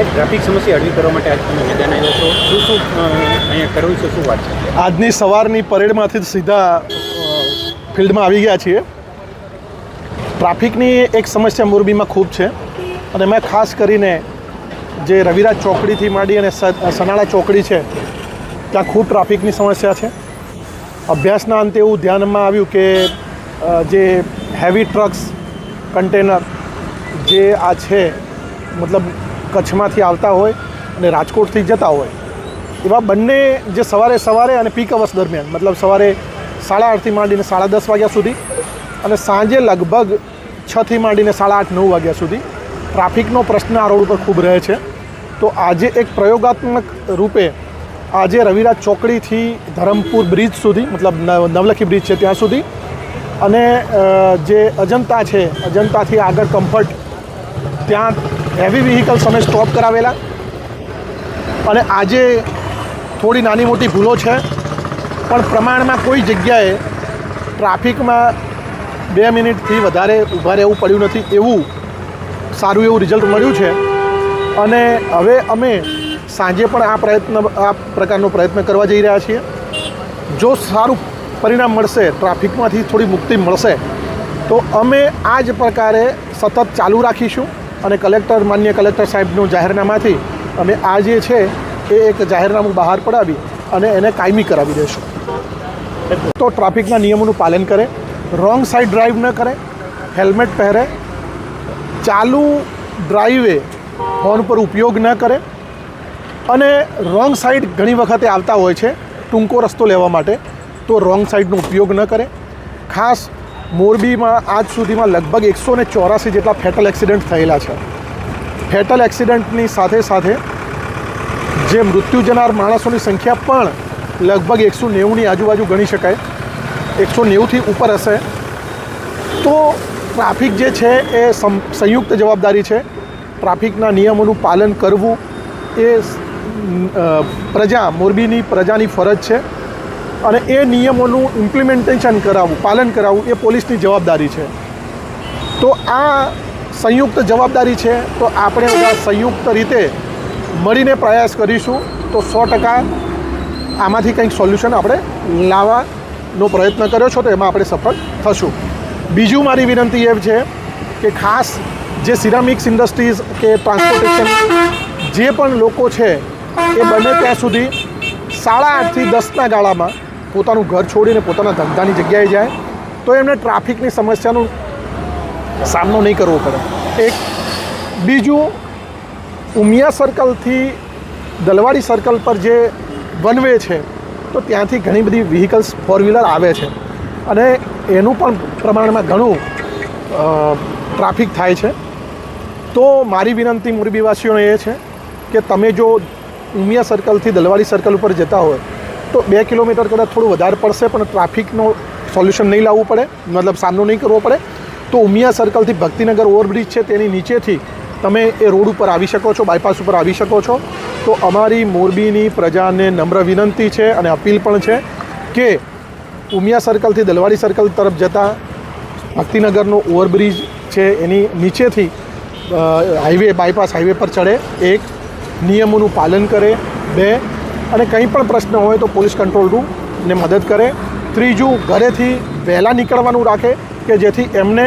એક ટ્રાફિક સમસ્યા હળવી કરવા માટે આજ તમે મેદાન આવ્યા છો. શું શું અહીંયા કરવું છે, શું વાત આજની સવારની પરેડમાંથી સીધા ફિલ્ડમાં આવી ગયા છીએ. ટ્રાફિકની એક સમસ્યા મોરબીમાં ખૂબ છે. અને મેં ખાસ કરીને જે રવિરાજ ચોકડીથી માંડી અને સનાળા ચોકડી છે, ત્યાં ખૂબ ટ્રાફિકની સમસ્યા છે. અભ્યાસના અંતે એવું ધ્યાનમાં આવ્યું કે જે હેવી ટ્રક્સ કન્ટેનર જે આ છે, મતલબ કચ્છમાંથી આવતા હોય અને રાજકોટથી જતા હોય, એવા બંને જે સવારે સવારે અને પીક અવર્સ દરમિયાન, મતલબ સવારે સાડા આઠથી માંડીને સાડા દસ વાગ્યા સુધી અને સાંજે લગભગ છથી માંડીને સાડા આઠ, નવ વાગ્યા સુધી ટ્રાફિકનો પ્રશ્ન આ રોડ ઉપર ખૂબ રહે છે. તો આજે એક પ્રયોગાત્મક રૂપે આજે રવિરાજ ચોકડીથી ધરમપુર બ્રિજ સુધી, મતલબ નવ- નવલખી બ્રિજ છે ત્યાં સુધી અને જે અજંતા છે, અજંતાથી આગળ કમ્ફર્ટ ત્યાં હેવી વ્હીકલ્સ અમે સ્ટોપ કરાવેલા. અને આજે થોડી નાની મોટી ભૂલો છે, પણ પ્રમાણમાં કોઈ જગ્યાએ ટ્રાફિકમાં બે મિનિટથી વધારે ઊભા રહેવું પડ્યું નથી એવું સારું એવું રિઝલ્ટ મળ્યું છે. અને હવે અમે સાંજે પણ આ પ્રયત્ન, આ પ્રકારનો પ્રયત્ન કરવા જઈ રહ્યા છીએ. જો સારું પરિણામ મળશે, ટ્રાફિકમાંથી થોડી મુક્તિ મળશે, તો અમે આ જ પ્રકારે સતત ચાલુ રાખીશું. અને કલેક્ટર, માન્ય કલેક્ટર સાહેબનું જાહેરનામાથી અમે આ જે છે એ એક જાહેરનામું બહાર પડાવી અને એને કાયમી કરાવી દઈશું. તો ટ્રાફિકના નિયમોનું પાલન કરે, રોંગ સાઈડ ડ્રાઈવ ન કરે, હેલ્મેટ પહેરે, ચાલુ ડ્રાઈવે હોર્ન પર ઉપયોગ ન કરે અને રોંગ સાઈડ ઘણી વખતે આવતા હોય છે ટૂંકો રસ્તો લેવા માટે, તો રોંગ સાઈડનો ઉપયોગ ન કરે. ખાસ મોરબીમાં આજ સુધીમાં લગભગ એકસો ને ચોરાસી જેટલા ફેટલ એક્સિડન્ટ થયેલા છે. ફેટલ એક્સિડન્ટની સાથે સાથે જે મૃત્યુ જનાર માણસોની સંખ્યા પણ લગભગ એકસો નેવુંની આજુબાજુ ગણી શકાય. એકસો નેવુંથી ઉપર હશે. તો ટ્રાફિક જે છે એ સંયુક્ત જવાબદારી છે. ટ્રાફિકના નિયમોનું પાલન કરવું એ પ્રજા, મોરબીની પ્રજાની ફરજ છે. અને એ નિયમોનું ઇમ્પ્લિમેન્ટેશન કરાવવું પાલન કરાવવું એ પોલીસની જવાબદારી છે. તો આ સંયુક્ત જવાબદારી છે, તો આપણે બધા સંયુક્ત રીતે મળીને પ્રયાસ કરીશું, તો સો ટકા આમાંથી કંઈક સોલ્યુશન આપણે લાવવાનો પ્રયત્ન કર્યો છો, તો એમાં આપણે સફળ થશું. બીજું મારી વિનંતી એ છે કે ખાસ જે સિરામિક્સ ઇન્ડસ્ટ્રીઝ કે ટ્રાન્સપોર્ટેશન જે પણ લોકો છે, એ બને ત્યાં સુધી સાડા આઠથી દસના ગાળામાં પોતાનું ઘર છોડીને પોતાના ધંધાની જગ્યાએ જાય, તો એમને ટ્રાફિકની સમસ્યાનો સામનો નહીં કરવો પડે. એક બીજું, ઉમિયા સર્કલથી દલવાડી સર્કલ પર જે વન છે, તો ત્યાંથી ઘણી બધી વ્હીકલ્સ ફોર વ્હીલર આવે છે. અને એનું પણ પ્રમાણમાં ઘણું ટ્રાફિક થાય છે. તો મારી વિનંતી મોરબીવાસીઓને એ છે કે તમે જો ઉમિયા સર્કલથી દલવાડી સર્કલ ઉપર જતા હોય તો બે કિલોમીટર કદાચ થોડું વધારે પડશે, પણ ટ્રાફિકનો સોલ્યુશન નહીં લાવવું પડે, મતલબ સામનો નહીં કરવો પડે. તો ઉમિયા સર્કલથી ભક્તિનગર ઓવરબ્રિજ છે, તેની નીચેથી તમે એ રોડ ઉપર આવી શકો છો, બાયપાસ ઉપર આવી શકો છો. તો અમારી મોરબીની પ્રજાને નમ્ર વિનંતી છે અને અપીલ પણ છે કે ઉમિયા સર્કલથી દલવાડી સર્કલ તરફ જતા ભક્તિનગરનો ઓવરબ્રિજ છે, એની નીચેથી હાઈવે, બાયપાસ હાઈવે પર ચડે. એક, નિયમોનું પાલન કરે. બે અને કંઈ પણ પ્રશ્ન હોય તો પોલીસ કંટ્રોલ રૂમને મદદ કરે. ત્રીજું, ઘરેથી વહેલા નીકળવાનું રાખે કે જેથી એમને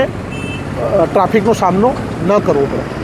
ટ્રાફિકનો સામનો ન કરવો પડે.